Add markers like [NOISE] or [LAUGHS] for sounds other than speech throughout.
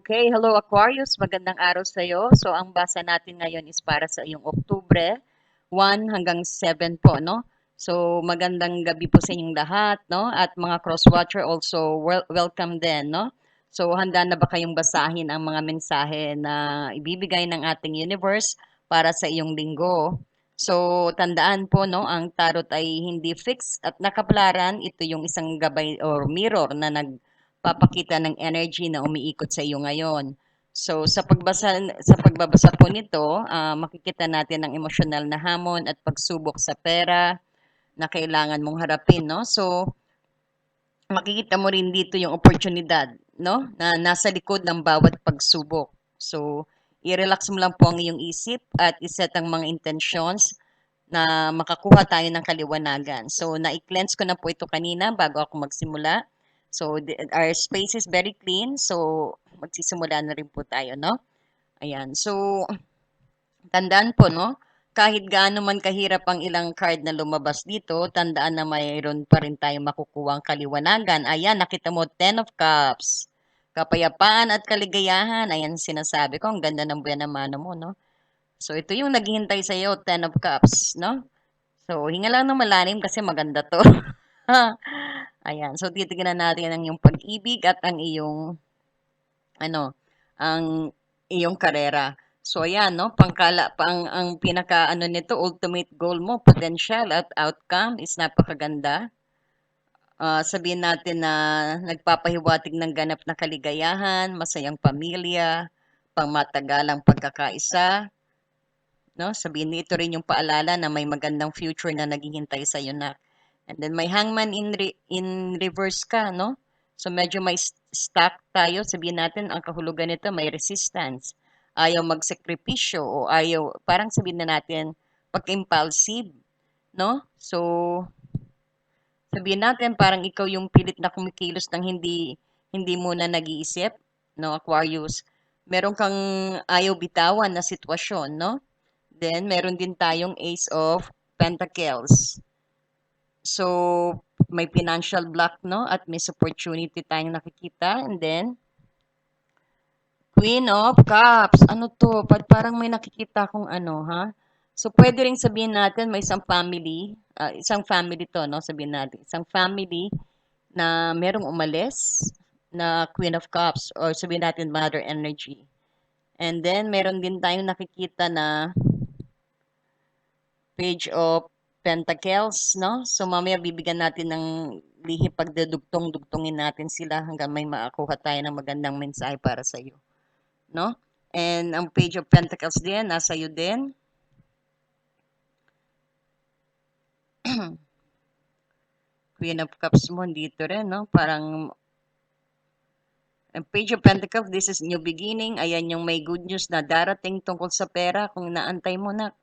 Okay, hello Aquarius, magandang araw sa iyo. So ang basa natin ngayon is para sa iyong Oktubre 1 hanggang 7 po, no? So magandang gabi po sa inyong lahat, no? At mga cross-watcher also wel- welcome din, no? So handa na ba kayong basahin ang mga mensahe na ibibigay ng ating universe para sa iyong linggo? So tandaan po, no, ang tarot ay hindi fixed at nakapalaran. Ito yung isang gabay or mirror na nag papakita ng energy na umiikot sa iyo ngayon. So sa pagbasa sa pagbabasa po nito, ah, makikita natin ang emosyonal na hamon at pagsubok sa pera na kailangan mong harapin, no? So makikita mo rin dito yung oportunidad, no? Na nasa likod ng bawat pagsubok. So i-relax mo lang po ang iyong isip at iset ang mga intentions na makakuha tayo ng kaliwanagan. So na-cleanse ko na po ito kanina bago ako magsimula. So, the, our space is very clean. So, magsisimula na rin po tayo, no? Ayan. So, tandaan po, no? Kahit gaano man kahirap ang ilang card na lumabas dito, tandaan na mayroon pa rin tayong makukuha ang kaliwanagan. Ayan, nakita mo, Ten of Cups. Kapayapaan at kaligayahan. Ayan, sinasabi ko, ang ganda ng buwan na mano mo, no? So, ito yung naghihintay sa iyo, Ten of Cups, no? So, hinga lang ng malalim kasi maganda to. [LAUGHS] Ayan. So, titignan natin ang iyong pag-ibig at ang iyong, ano, ang iyong karera. So, ayan, no? Pangkala, pang, ang pinaka, ano nito, ultimate goal mo, potential at outcome is napakaganda. Uh, sabihin natin na nagpapahiwatig ng ganap na kaligayahan, masayang pamilya, pangmatagalang pagkakaisa, no? Sabihin nito rin yung paalala na may magandang future na naghihintay sa iyo na And then may hangman in, re, in reverse ka, no? So medyo may stuck tayo. Sabihin natin, ang kahulugan nito may resistance. Ayaw magsakripisyo o ayaw, parang sabihin na natin, pag-impulsive, no? So, sabihin natin, parang ikaw yung pilit na kumikilos ng hindi, hindi muna nag-iisip, no, Aquarius. Meron kang ayaw bitawan na sitwasyon, no? Then, meron din tayong Ace of Pentacles. So, may financial block, no? At may opportunity tayong nakikita. And then, Queen of Cups. Ano to? Parang may nakikita kong ano, ha? So, pwede rin sabihin natin may isang family, uh, isang family to, no? Sabihin natin, isang family na merong umalis na Queen of Cups or sabihin natin Mother Energy. And then, meron din tayong nakikita na Page of Pentacles, no? So mamaya bibigyan natin ng lihi pagdadugtong-dugtongin natin sila hanggang may makakuha tayo ng magandang mensahe para sa iyo. No? And ang page of Pentacles din, nasa iyo din. [CLEARS THROAT] Queen of Cups mo, dito rin, no? Parang ang page of Pentacles, this is new beginning. Ayan yung may good news na darating tungkol sa pera. Kung naantay mo na,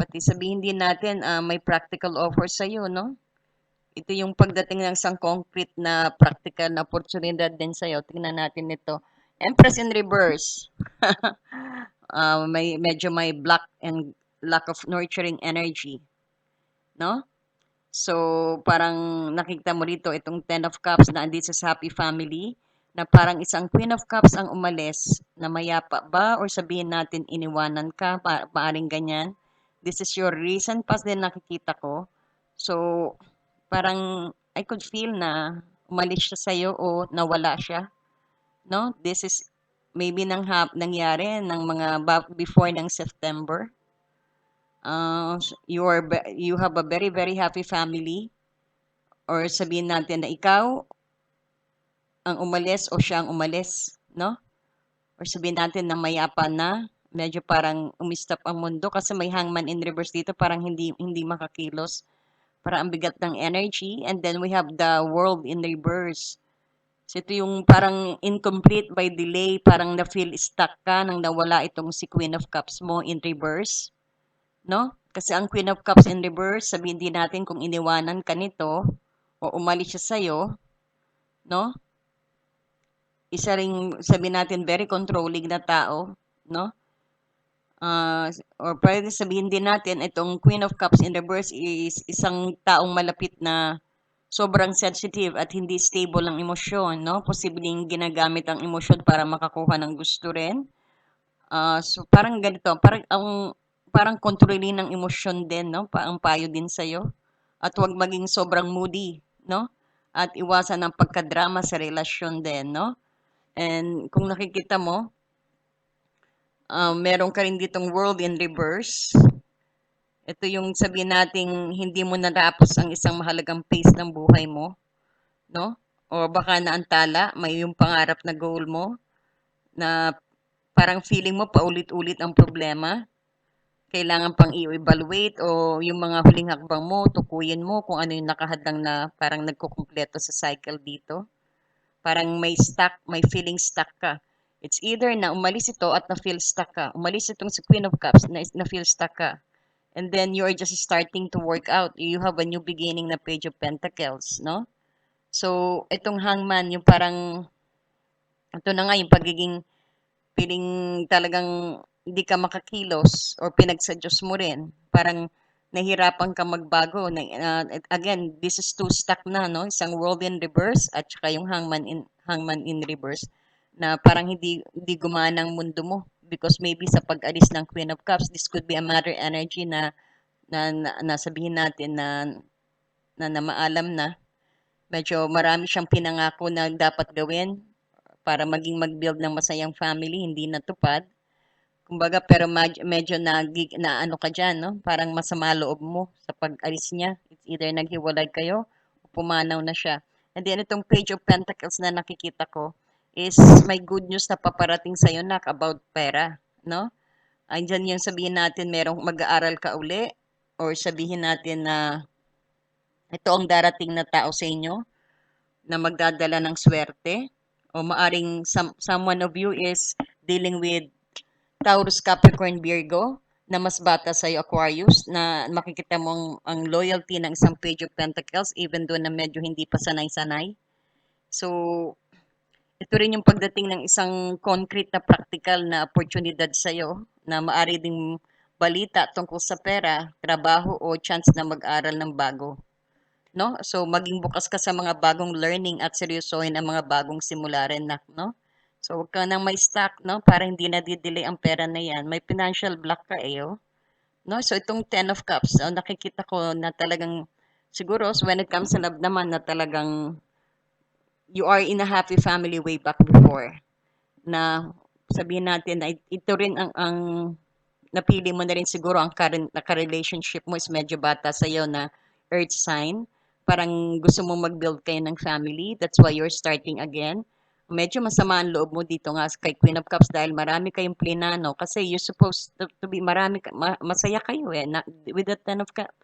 Pati sabihin din natin, uh, may practical offer sa iyo, no? Ito yung pagdating ng isang concrete na practical na oportunidad din sa iyo. Tingnan natin ito. Empress in reverse. uh, [LAUGHS] may medyo may black and lack of nurturing energy. No? So, parang nakita mo rito itong Ten of Cups na andito sa Happy Family na parang isang Queen of Cups ang umalis na mayapa ba or sabihin natin iniwanan ka, pa paaring ganyan this is your recent past din nakikita ko. So, parang I could feel na umalis siya sa'yo o nawala siya. No? This is maybe nang nangyari ng mga before ng September. Uh, you are you have a very very happy family or sabihin natin na ikaw ang umalis o siya ang umalis, no? Or sabihin natin na mayapa na medyo parang umistop ang mundo kasi may hangman in reverse dito parang hindi hindi makakilos. Para ang bigat ng energy. And then we have the world in reverse. So ito yung parang incomplete by delay. Parang na feel stuck ka nang nawala itong si Queen of Cups mo in reverse. No? Kasi ang Queen of Cups in reverse sabihin din natin kung iniwanan ka nito o umalis siya sa'yo no? Isa ring sabihin natin very controlling na tao no uh, or pwede sabihin din natin itong Queen of Cups in reverse is isang taong malapit na sobrang sensitive at hindi stable ang emosyon, no? Posibleng ginagamit ang emosyon para makakuha ng gusto rin. Ah, so parang ganito, parang ang parang kontrolin ng emosyon din, no? Pa, ang payo din sa'yo. At huwag maging sobrang moody, no? At iwasan ang pagkadrama sa relasyon din, no? And kung nakikita mo, ah, meron ka rin ditong world in reverse. Ito yung sabihin nating hindi mo natapos ang isang mahalagang phase ng buhay mo, no? O baka naantala, may yung pangarap na goal mo na parang feeling mo paulit-ulit ang problema. Kailangan pang i-evaluate o yung mga huling hakbang mo, tukuyin mo kung ano yung nakahadang na parang nagkukumpleto sa cycle dito. Parang may stuck, may feeling stuck ka. It's either na umalis ito at na-feel stuck ka. Umalis itong si Queen of Cups na na-feel stuck ka. And then you're just starting to work out. You have a new beginning na Page of Pentacles, no? So, itong hangman, yung parang, ito na nga, yung pagiging, feeling talagang hindi ka makakilos or pinagsadyos mo rin. Parang nahirapan ka magbago. Uh, again, this is too stuck na, no? Isang world in reverse at saka yung hangman in, hangman in reverse na parang hindi, hindi gumana ang mundo mo because maybe sa pag-alis ng Queen of Cups, this could be a matter energy na na, na, na sabihin natin na, na na maalam na medyo marami siyang pinangako na dapat gawin para maging mag-build ng masayang family, hindi natupad. Kumbaga, pero medyo na, na ano ka dyan, no? Parang masama loob mo sa pag-alis niya. It's either naghiwalay kayo o pumanaw na siya. And then itong page of pentacles na nakikita ko, is may good news na paparating sa iyo nak about pera, no? Andiyan yung sabihin natin merong mag-aaral ka uli or sabihin natin na ito ang darating na tao sa inyo na magdadala ng swerte o maaring some, someone of you is dealing with Taurus, Capricorn, Virgo na mas bata sa Aquarius na makikita mo ang, ang loyalty ng isang page of pentacles even though na medyo hindi pa sanay-sanay. So, ito rin yung pagdating ng isang concrete na practical na oportunidad sa iyo na maari ding balita tungkol sa pera, trabaho o chance na mag-aral ng bago. No? So maging bukas ka sa mga bagong learning at seryosohin ang mga bagong simula rin na, no? So huwag ka nang may stock, no? Para hindi na didelay ang pera na yan. May financial block ka eh, oh. No? So itong 10 of cups, oh, nakikita ko na talagang siguro so when it comes sa love naman na talagang you are in a happy family way back before na sabihin natin na ito rin ang, ang napili mo na rin siguro ang current na relationship mo is medyo bata sa iyo na earth sign. Parang gusto mo mag-build kayo ng family. That's why you're starting again. Medyo masama ang loob mo dito nga kay Queen of Cups dahil marami kayong plinano. Kasi you're supposed to, to be marami, ma, masaya kayo eh. Na, with the Ten of Cups.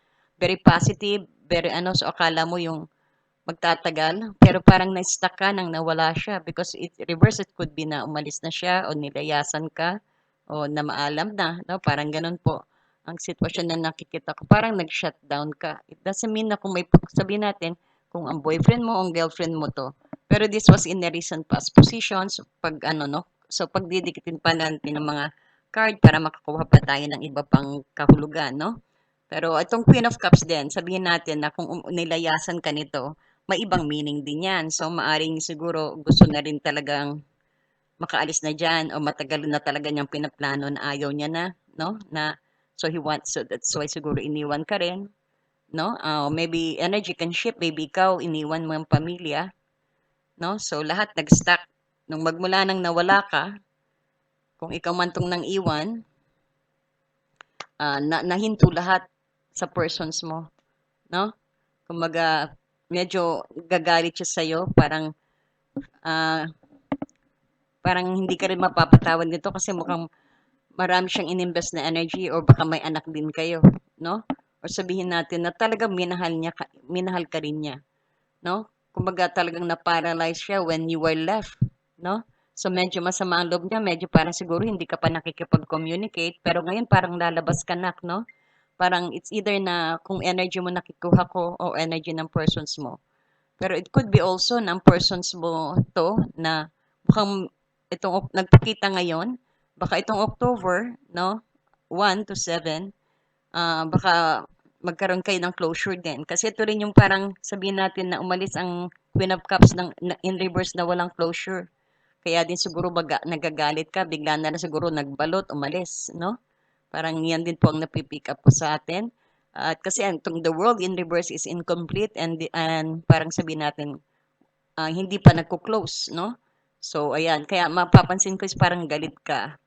Very positive, very ano, so akala mo yung magtatagal. Pero parang na-stuck ka nang nawala siya because it reverse it could be na umalis na siya o nilayasan ka o na maalam na, no? Parang ganun po ang sitwasyon na nakikita ko. Parang nag-shutdown ka. It doesn't mean na kung may sabihin natin kung ang boyfriend mo o ang girlfriend mo to. Pero this was in a recent past positions pag ano no. So pag didikitin pa natin ng mga card para makakuha pa tayo ng iba pang kahulugan, no? Pero itong Queen of Cups din, sabihin natin na kung um, nilayasan ka nito, may ibang meaning din yan. So, maaring siguro gusto na rin talagang makaalis na dyan o matagal na talaga niyang pinaplano na ayaw niya na, no? Na, so he wants, so that's why siguro iniwan ka rin, no? Uh, maybe energy can shift, maybe ikaw iniwan mo ang pamilya, no? So, lahat nag-stuck. Nung magmula nang nawala ka, kung ikaw man tong nang iwan, uh, na, nahinto lahat sa persons mo, no? Kumaga, medyo gagalit siya sa'yo, parang uh, parang hindi ka rin mapapatawad nito kasi mukhang marami siyang ininvest na energy or baka may anak din kayo, no? Or sabihin natin na talagang minahal niya, minahal ka rin niya, no? Kumbaga talagang na-paralyze siya when you were left, no? So medyo masama ang loob niya, medyo parang siguro hindi ka pa nakikipag-communicate, pero ngayon parang lalabas ka na, no? Parang it's either na kung energy mo nakikuha ko o energy ng persons mo. Pero it could be also ng persons mo to na mukhang itong nagpakita ngayon, baka itong October, no? 1 to 7, uh, baka magkaroon kayo ng closure din. Kasi ito rin yung parang sabihin natin na umalis ang Queen of Cups ng, na- in reverse na walang closure. Kaya din siguro baga, nagagalit ka, bigla na lang siguro nagbalot, umalis, no? Parang yan din po ang napipick up po sa atin. At kasi ang itong the world in reverse is incomplete and, and parang sabihin natin, ah, hindi pa nagko-close, no? So, ayan. Kaya mapapansin ko is parang galit ka,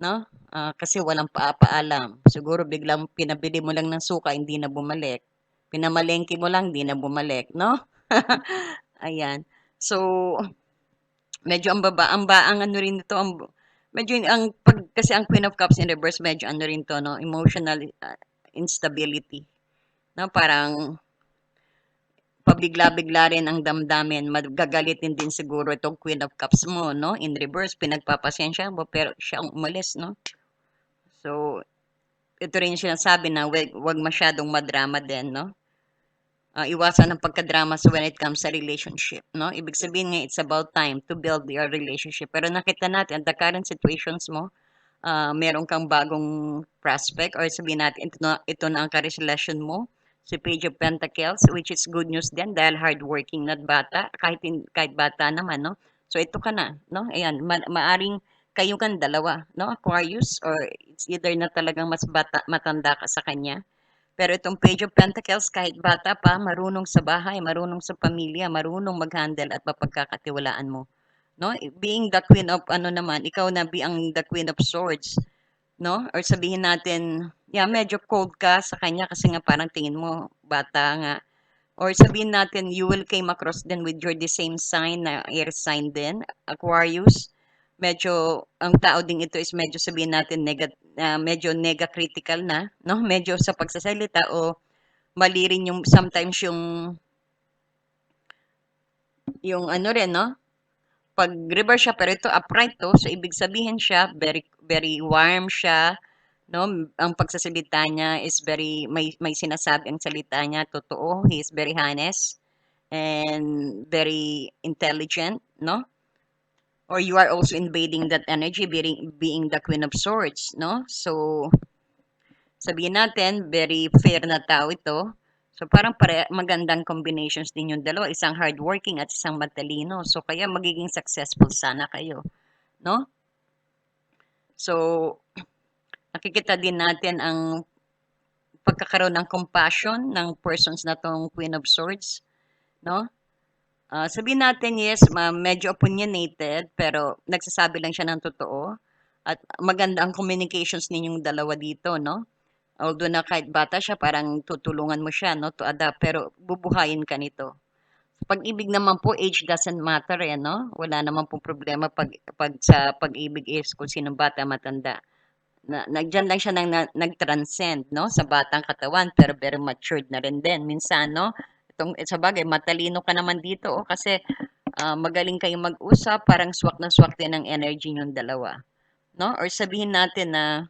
no? Ah, kasi walang paapaalam. Siguro biglang pinabili mo lang ng suka, hindi na bumalik. Pinamalengke mo lang, hindi na bumalik, no? [LAUGHS] Ayan. So, medyo ang baba, ang ba, ang ano rin ito, ang, medyo ang, pag, kasi ang Queen of Cups in reverse, medyo ano rin to, no? Emotional ah, instability. No? Parang, pabigla-bigla rin ang damdamin, magagalitin din siguro itong Queen of Cups mo, no? In reverse, pinagpapasensya mo, pero siya ang umalis, no? So, ito rin yung sinasabi na wag, wag masyadong madrama din, no? Ah, iwasan ang pagkadrama when it comes sa relationship, no? Ibig sabihin nga, it's about time to build your relationship. Pero nakita natin, the current situations mo, ah, meron kang bagong prospect or sabihin natin, ito na, ito na ang karelasyon mo, si Page of Pentacles, which is good news din dahil hardworking na bata, kahit, hin- kahit bata naman, no? So, ito ka na, no? Ayan, ma- maaring kayo kang dalawa, no? Aquarius, or it's either na talagang mas bata, matanda ka sa kanya. Pero itong Page of Pentacles, kahit bata pa, marunong sa bahay, marunong sa pamilya, marunong mag-handle at mapagkakatiwalaan mo. No? Being the queen of ano naman, ikaw na being the queen of swords, no? Or sabihin natin, yeah, medyo cold ka sa kanya kasi nga parang tingin mo bata nga. Or sabihin natin, you will came across then with your the same sign na air sign din, Aquarius. Medyo, ang tao ding ito is medyo sabihin natin, nega, ah, medyo nega critical na, no? Medyo sa pagsasalita o mali rin yung sometimes yung yung ano rin, no? Pag reverse siya, pero ito upright to, so ibig sabihin siya, very, very warm siya, no? Ang pagsasalita niya is very, may, may sinasabi ang salita niya, totoo, he is very honest, and very intelligent, no? Or you are also invading that energy, being, being the Queen of Swords, no? So, sabihin natin, very fair na tao ito. So, parang pare, magandang combinations din yung dalawa. Isang hardworking at isang matalino. So, kaya magiging successful sana kayo. No? So, nakikita din natin ang pagkakaroon ng compassion ng persons na tong Queen of Swords. No? Ah, sabihin natin, yes, ma- medyo opinionated, pero nagsasabi lang siya ng totoo. At maganda ang communications ninyong dalawa dito, no? Although na kahit bata siya, parang tutulungan mo siya, no, to adapt, pero bubuhayin ka nito. Pag-ibig naman po, age doesn't matter, eh, no? Wala naman po problema pag, pag sa pag-ibig is kung sinong bata, matanda. Na, nagdyan lang siya nang na, nag-transcend, no? Sa batang katawan, pero very matured na rin din. Minsan, no? Itong, eh, sa bagay, matalino ka naman dito, oh, kasi ah, magaling kayong mag-usap, parang swak na swak din ang energy yung dalawa. No? Or sabihin natin na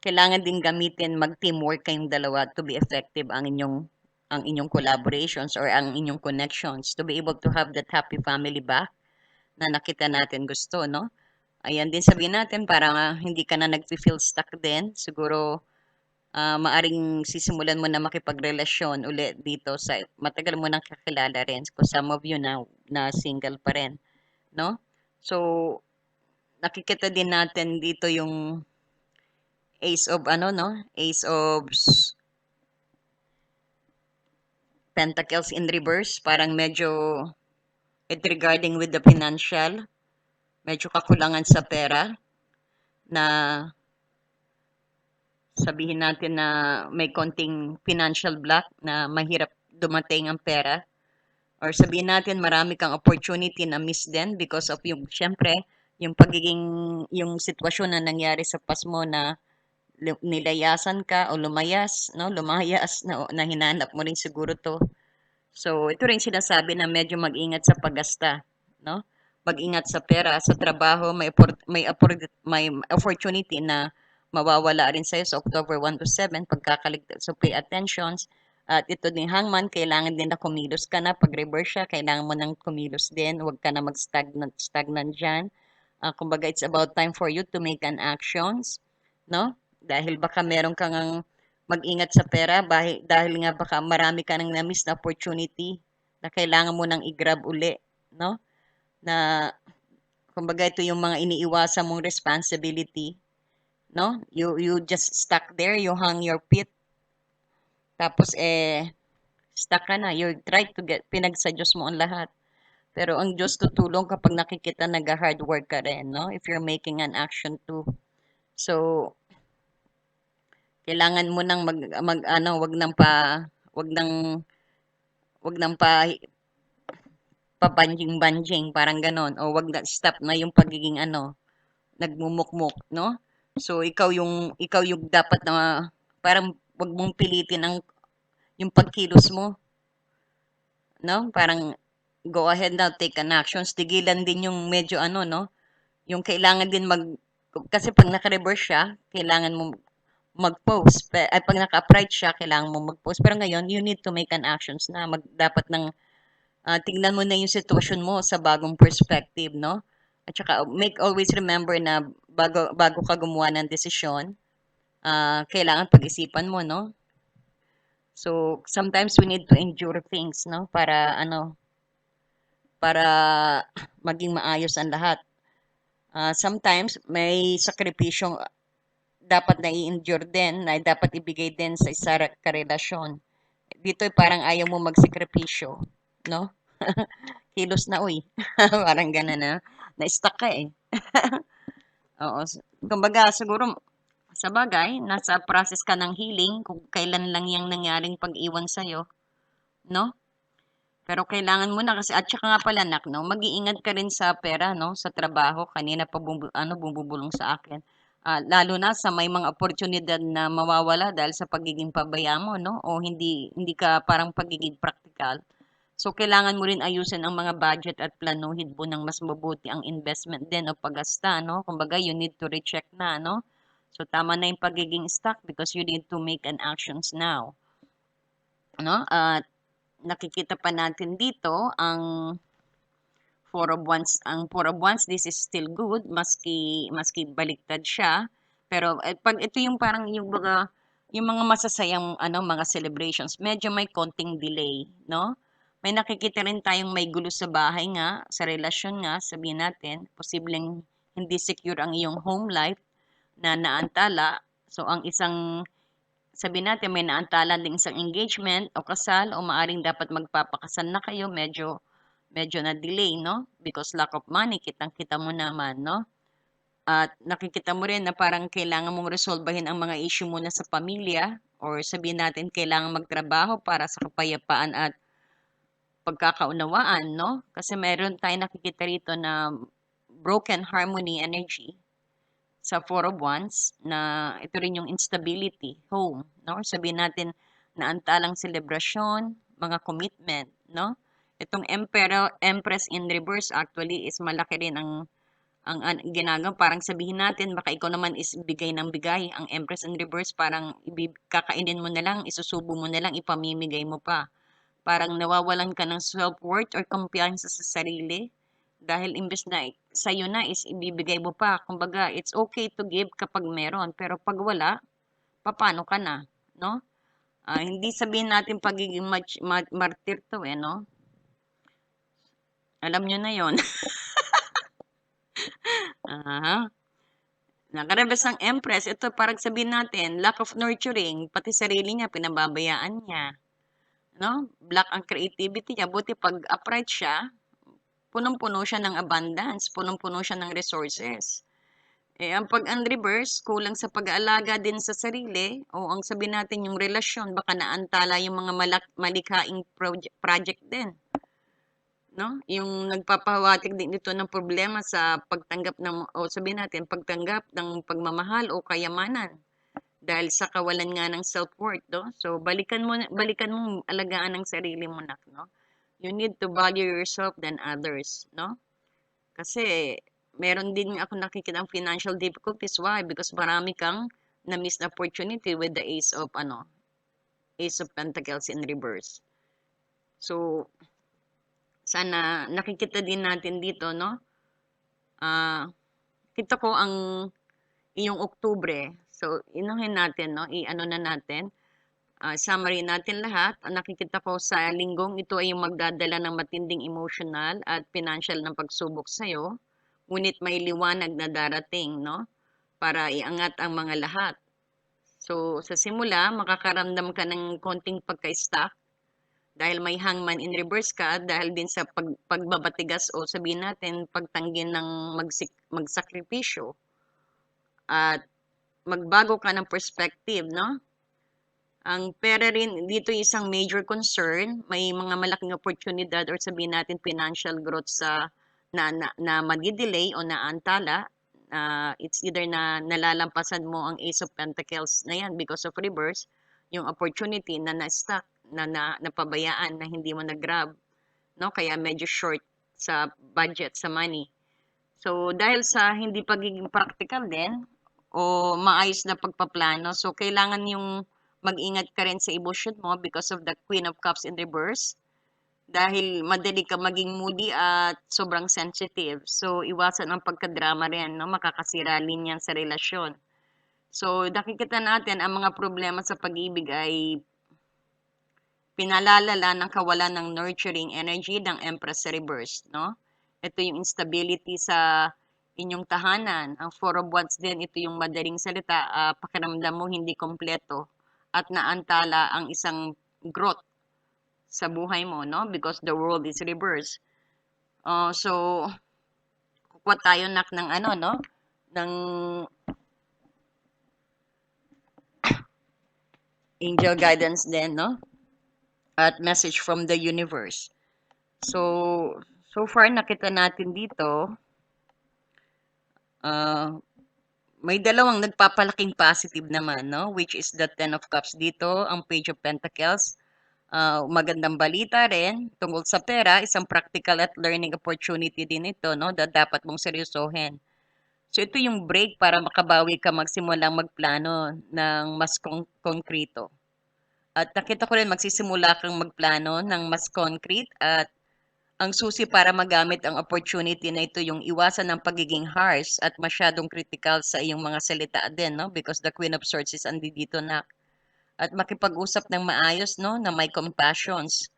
kailangan din gamitin mag-teamwork kayong dalawa to be effective ang inyong ang inyong collaborations or ang inyong connections to be able to have that happy family back na nakita natin gusto, no? Ayan din sabihin natin para nga hindi ka na nag-feel stuck din. Siguro ah, maaring sisimulan mo na makipagrelasyon ulit dito sa matagal mo nang kakilala rin. Kung some of you na, na single pa rin, no? So, nakikita din natin dito yung Ace of ano, no? Ace of Pentacles in reverse. Parang medyo it regarding with the financial. Medyo kakulangan sa pera na sabihin natin na may konting financial block na mahirap dumating ang pera. Or sabihin natin marami kang opportunity na miss din because of yung, syempre, yung pagiging, yung sitwasyon na nangyari sa past mo na nilayasan ka o lumayas, no? Lumayas na, na hinanap mo rin siguro to. So, ito rin sinasabi na medyo mag-ingat sa paggasta, no? Mag-ingat sa pera, sa trabaho, may may may opportunity na mawawala rin sa'yo sa October 1 to 7 pagkakaligtas. So, pay attentions. At ito din hangman, kailangan din na kumilos ka na. Pag reverse siya, kailangan mo nang kumilos din. Huwag ka na mag-stagnant stagnant dyan. Ah, kumbaga, it's about time for you to make an actions, no? Dahil baka meron kang mag-ingat sa pera dahil, dahil nga baka marami ka nang na-miss na opportunity na kailangan mo nang i-grab uli, no? Na kumbaga ito yung mga iniiwasan mong responsibility, no? You you just stuck there, you hung your feet. Tapos eh stuck ka na, you try to get pinagsa mo ang lahat. Pero ang Diyos tutulong kapag nakikita nag-hard work ka rin, no? If you're making an action too. So, kailangan mo nang mag, mag ano, wag nang pa, wag nang, wag nang pa, pabanjing-banjing, parang ganon. O wag na, stop na yung pagiging ano, nagmumukmuk, no? So, ikaw yung, ikaw yung dapat na, parang wag mong pilitin ang, yung pagkilos mo. No? Parang, go ahead now, take an actions. Tigilan din yung medyo ano, no? Yung kailangan din mag, kasi pag naka-reverse siya, kailangan mo mag-post. Ay, pag naka-upright siya, kailangan mo mag-post. Pero ngayon, you need to make an actions na mag, dapat ng, ah, tingnan mo na yung sitwasyon mo sa bagong perspective, no? At saka, make always remember na bago, bago ka gumawa ng desisyon, ah, kailangan pag-isipan mo, no? So, sometimes we need to endure things, no? Para, ano, para maging maayos ang lahat. Ah, sometimes, may sakripisyong dapat na i-endure din, na dapat ibigay din sa isa karelasyon. Dito parang ayaw mo magsakripisyo, no? [LAUGHS] Kilos na, uy. [LAUGHS] parang gano'n na. Na-stuck ka eh. [LAUGHS] Oo. Kumbaga, siguro, sa bagay, nasa process ka ng healing, kung kailan lang yung nangyaring pag-iwan sa'yo, no? Pero kailangan mo na kasi, at saka nga pala, nak, no? Mag-iingat ka rin sa pera, no? Sa trabaho, kanina pa bumbu, ano, bumubulong sa akin. Ah, lalo na sa may mga oportunidad na mawawala dahil sa pagiging pabaya mo, no? O hindi, hindi ka parang pagiging practical. So, kailangan mo rin ayusin ang mga budget at planuhin mo ng mas mabuti ang investment din o paggasta, no? Kumbaga, you need to recheck na, no? So, tama na yung pagiging stuck because you need to make an actions now. No? At nakikita pa natin dito ang four of wands, ang four of wands, this is still good, maski, maski baliktad siya. Pero eh, pag ito yung parang yung mga, yung mga masasayang ano, mga celebrations, medyo may konting delay, no? May nakikita rin tayong may gulo sa bahay nga, sa relasyon nga, sabihin natin, posibleng hindi secure ang iyong home life na naantala. So, ang isang, sabihin natin, may naantala din isang engagement o kasal o maaring dapat magpapakasal na kayo, medyo, medyo na delay, no? Because lack of money, kitang-kita mo naman, no? At nakikita mo rin na parang kailangan mong resolbahin ang mga issue muna sa pamilya or sabihin natin kailangan magtrabaho para sa kapayapaan at pagkakaunawaan, no? Kasi meron tayong nakikita rito na broken harmony energy sa Four of Wands na ito rin yung instability, home, no? Sabihin natin na antalang selebrasyon, mga commitment, no? Itong Emperor, Empress in reverse actually is malaki rin ang ang, ang ginagawa, parang sabihin natin, baka ikaw naman is bigay ng bigay. Ang Empress in reverse, parang kakainin mo na lang, isusubo mo na lang, ipamimigay mo pa. Parang nawawalan ka ng self-worth or kumpiyansa sa sarili. Dahil imbes na sa'yo na is ibibigay mo pa. Kumbaga, it's okay to give kapag meron. Pero pag wala, paano ka na? No? Ah, hindi sabihin natin pagiging mach- ma- martyr to eh, no? Alam nyo na yon. [LAUGHS] Nakarabas ang Empress, ito parang sabihin natin, lack of nurturing, pati sarili niya, pinababayaan niya. No? Black ang creativity niya, buti pag upright siya, punong-puno siya ng abundance, punong-puno siya ng resources. Eh, ang pag unreverse, kulang sa pag-aalaga din sa sarili, o ang sabihin natin yung relasyon, baka naantala yung mga malak- malikhaing proje- project din no? Yung nagpapahawatig din dito ng problema sa pagtanggap ng o sabihin natin pagtanggap ng pagmamahal o kayamanan dahil sa kawalan nga ng self-worth, no? So balikan mo balikan mo alagaan ang sarili mo nak, no? You need to value yourself than others, no? Kasi meron din ako nakikita ng financial difficulties. Why? Because marami kang na-miss na opportunity with the ace of ano, ace of pentacles in reverse. So, sana nakikita din natin dito, no? Ah, kita ko ang iyong Oktubre So, inuhin natin, no? I-ano na natin. Ah, summary natin lahat. Ang nakikita ko sa linggong ito ay yung magdadala ng matinding emotional at financial ng pagsubok sa'yo. Ngunit may liwanag na darating, no? Para iangat ang mga lahat. So, sa simula, makakaramdam ka ng konting pagka-stuck dahil may hangman in reverse ka dahil din sa pag, pagbabatigas o sabihin natin pagtanggi ng magsik, magsakripisyo at magbago ka ng perspective, no? Ang pera rin, dito isang major concern, may mga malaking oportunidad or sabihin natin financial growth sa na, na, na madidelay o naantala. Uh, it's either na nalalampasan mo ang Ace of Pentacles na yan because of reverse, yung opportunity na na-stuck, na, na napabayaan, na hindi mo na-grab. No? Kaya medyo short sa budget, sa money. So, dahil sa hindi pagiging practical din, o maayos na pagpaplano, so kailangan yung mag-ingat ka rin sa emotion mo because of the Queen of Cups in reverse. Dahil madali ka maging moody at sobrang sensitive. So, iwasan ang pagkadrama rin, no? Makakasira yan sa relasyon. So, nakikita natin ang mga problema sa pag-ibig ay pinalalala ng kawalan ng nurturing energy ng Empress reverse, no? Ito yung instability sa inyong tahanan. Ang Four of Wands din, ito yung madaling salita, uh, pakiramdam mo hindi kompleto at naantala ang isang growth sa buhay mo, no? Because the world is reverse. Uh, so, kukuha tayo nak ng ano, no? Ng angel guidance din, no? At message from the universe. So, so far nakita natin dito, uh, may dalawang nagpapalaking positive naman, no? Which is the Ten of Cups dito, ang Page of Pentacles. Uh, magandang balita rin tungkol sa pera, isang practical at learning opportunity din ito, no? Na dapat mong seryosohin. So ito yung break para makabawi ka magsimulang magplano ng mas kon- konkreto. At nakita ko rin magsisimula kang magplano ng mas concrete at ang susi para magamit ang opportunity na ito yung iwasan ng pagiging harsh at masyadong critical sa iyong mga salita din, no? Because the Queen of Swords is andi dito na. At makipag-usap ng maayos, no? Na may compassions.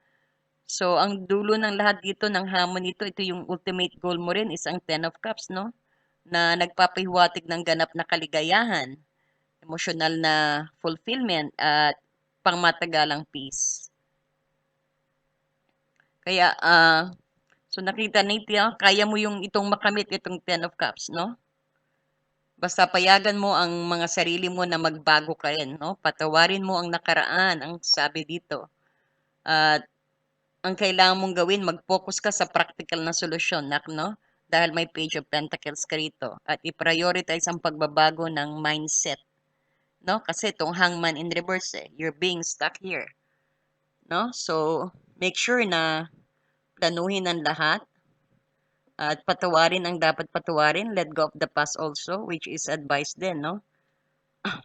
So, ang dulo ng lahat dito, ng hamon nito, ito yung ultimate goal mo rin, is ang Ten of Cups, no? Na nagpapahiwatig ng ganap na kaligayahan, emotional na fulfillment, at pangmatagalang peace. Kaya, uh, so nakita natin, kaya mo yung itong makamit itong Ten of Cups, no? Basta payagan mo ang mga sarili mo na magbago ka rin, no? Patawarin mo ang nakaraan, ang sabi dito. At uh, ang kailangan mong gawin, mag-focus ka sa practical na solusyon, no? Dahil may Page of Pentacles ka rito. At i-prioritize ang pagbabago ng mindset. No? Kasi itong hangman in reverse, eh. You're being stuck here. No? So, make sure na planuhin ang lahat at patawarin ang dapat patawarin. Let go of the past also, which is advice din, no? [CLEARS THROAT]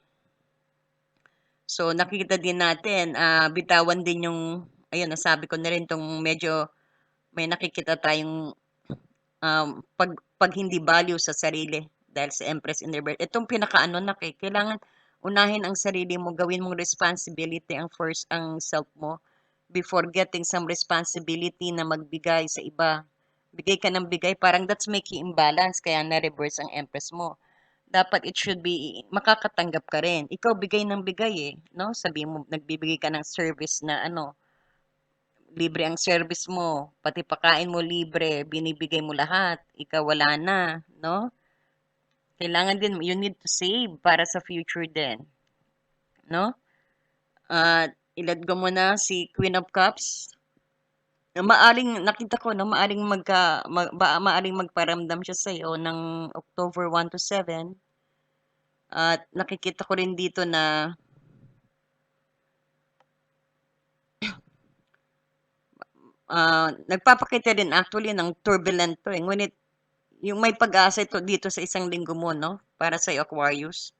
So, nakikita din natin, uh, bitawan din yung, ayun, nasabi ko na rin itong medyo may nakikita tayong um, pag, pag hindi value sa sarili dahil sa Empress in Reverse. Itong pinakaano na kay, kailangan unahin ang sarili mo, gawin mong responsibility ang first, ang self mo before getting some responsibility na magbigay sa iba. Bigay ka ng bigay, parang that's making imbalance, kaya na-reverse ang empress mo. Dapat it should be, makakatanggap ka rin. Ikaw bigay ng bigay eh, no? Sabi mo, nagbibigay ka ng service na ano, libre ang service mo, pati pakain mo libre, binibigay mo lahat, ikaw wala na, no? Kailangan din, you need to save para sa future din. No? At uh, ilad ko muna si Queen of Cups. Maaring, nakita ko, no, maaring, magka, ma, ba, maaring magparamdam siya sa iyo ng October 1 to 7. At nakikita ko rin dito na uh, [COUGHS] nagpapakita din actually ng turbulent to eh. Ngunit yung may pag-asa ito dito sa isang linggo mo, no? Para sa Aquarius.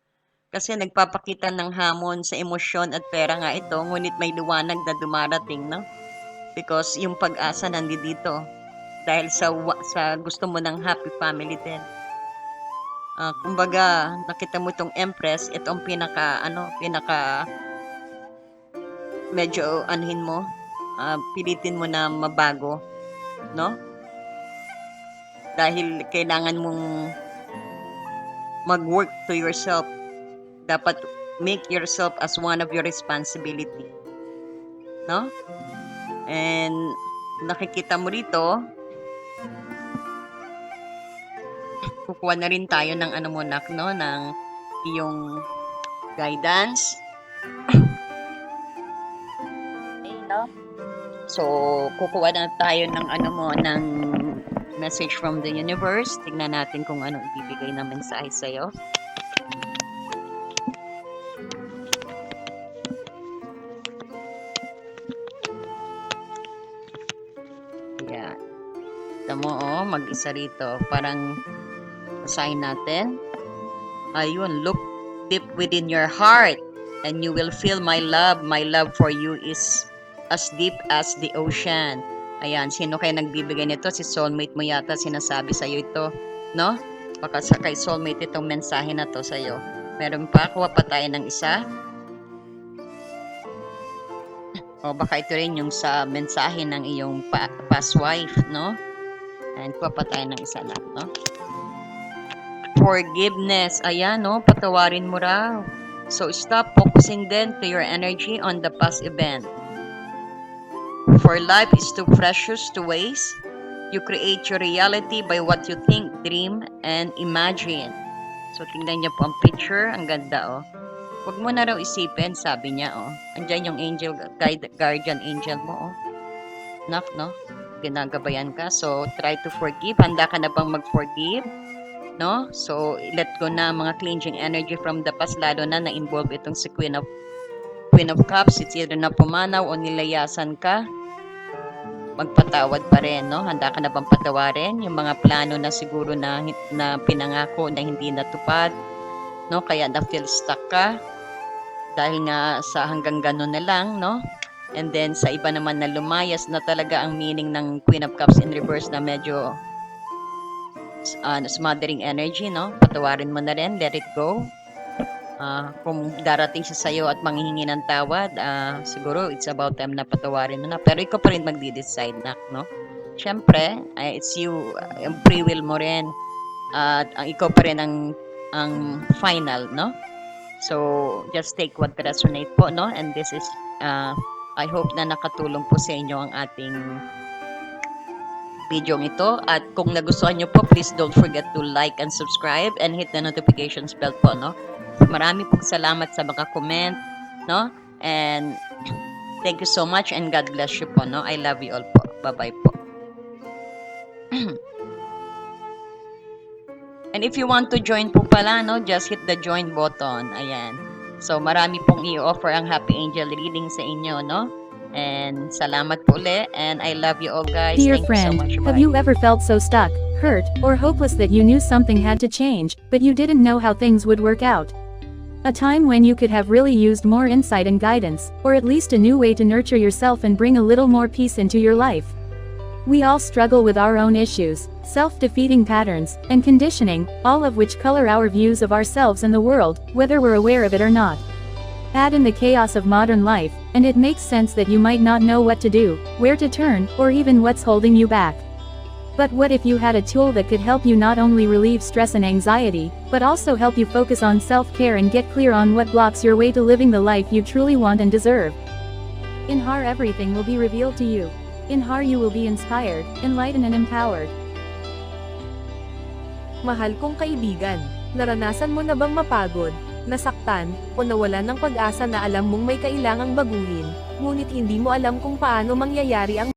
Kasi nagpapakita ng hamon sa emosyon at pera nga ito, ngunit may liwanag na dumarating, no? Because yung pag-asa nandito dahil sa sa gusto mo ng happy family din. Ah, kumbaga, nakita mo itong Empress, ito ang pinaka, ano, pinaka, medyo, anuhin mo, ah, pilitin mo na mabago, no? Dahil kailangan mong mag-work to yourself. Dapat make yourself as one of your responsibility. No? And nakikita mo rito, kukuha na rin tayo ng ano mo nak, no? Ng iyong guidance. Okay, no? So, kukuha na tayo ng ano mo, ng message from the universe. Tingnan natin kung ano ibibigay na mensahe sa'yo. Oh, mag-isa rito. Parang, basahin natin. Ayun, look deep within your heart and you will feel my love. My love for you is as deep as the ocean. Ayan, sino kaya nagbibigay nito? Si soulmate mo yata sinasabi sa'yo ito, no? Baka sa kay soulmate itong mensahe na to sa'yo. Meron pa, kuha pa tayo ng isa. O baka ito rin yung sa mensahe ng iyong pa, past wife, no? And kuha pa tayo ng isa lang, no? Forgiveness. Ayan, no? Patawarin mo raw. So, stop focusing then to your energy on the past event. For life is too precious to waste. You create your reality by what you think, dream, and imagine. So, tingnan niyo po ang picture. Ang ganda, oh. Huwag mo na raw isipin, sabi niya, oh. Andyan yung angel, guide, guardian angel mo, oh. Nak, no? Ginagabayan ka. So, try to forgive. Handa ka na bang mag-forgive? No? So, let go na mga cleansing energy from the past, lalo na na-involve itong si Queen of Queen of Cups. It's either na pumanaw o nilayasan ka. Magpatawad pa rin, no? Handa ka na bang patawarin? Yung mga plano na siguro na, na pinangako na hindi natupad, no? Kaya na-feel stuck ka dahil nga sa hanggang ganun na lang, no? And then sa iba naman na lumayas na talaga ang meaning ng Queen of Cups in reverse na medyo uh, smothering energy, no? Patawarin mo na rin, let it go. Ah, kung darating siya sa'yo at manghihingi ng tawad, ah, siguro it's about time na patawarin mo na. Pero ikaw pa rin magdi-decide na, no? Siyempre, ah, it's you, ah, yung free will mo rin. At ang ikaw pa rin ang, ang final, no? So, just take what resonate po, no? And this is, uh, I hope na nakatulong po sa inyo ang ating video ito. At kung nagustuhan nyo po, please don't forget to like and subscribe and hit the notifications bell po, no? Marami pong salamat sa mga comment, no? And thank you so much and God bless you po, no? I love you all po. Bye-bye po. [CLEARS THROAT] And if you want to join po pala, no, just hit the join button. Ayan. So, marami pong i-offer ang Happy Angel reading sa inyo, no? And salamat po ulit. And I love you all, guys. Dear Thank friend, you so much. have you ever felt so stuck, hurt, or hopeless that you knew something had to change, but you didn't know how things would work out? A time when you could have really used more insight and guidance, or at least a new way to nurture yourself and bring a little more peace into your life. We all struggle with our own issues, self-defeating patterns, and conditioning, all of which color our views of ourselves and the world, whether we're aware of it or not. Add in the chaos of modern life, and it makes sense that you might not know what to do, where to turn, or even what's holding you back. But what if you had a tool that could help you not only relieve stress and anxiety, but also help you focus on self-care and get clear on what blocks your way to living the life you truly want and deserve? In HAR everything will be revealed to you. In HAR you will be inspired, enlightened and empowered. Mahal kong kaibigan, naranasan mo na bang mapagod, nasaktan, o nawalan ng pag-asa na alam mong may kailangang baguhin, ngunit hindi mo alam kung paano mangyayari ang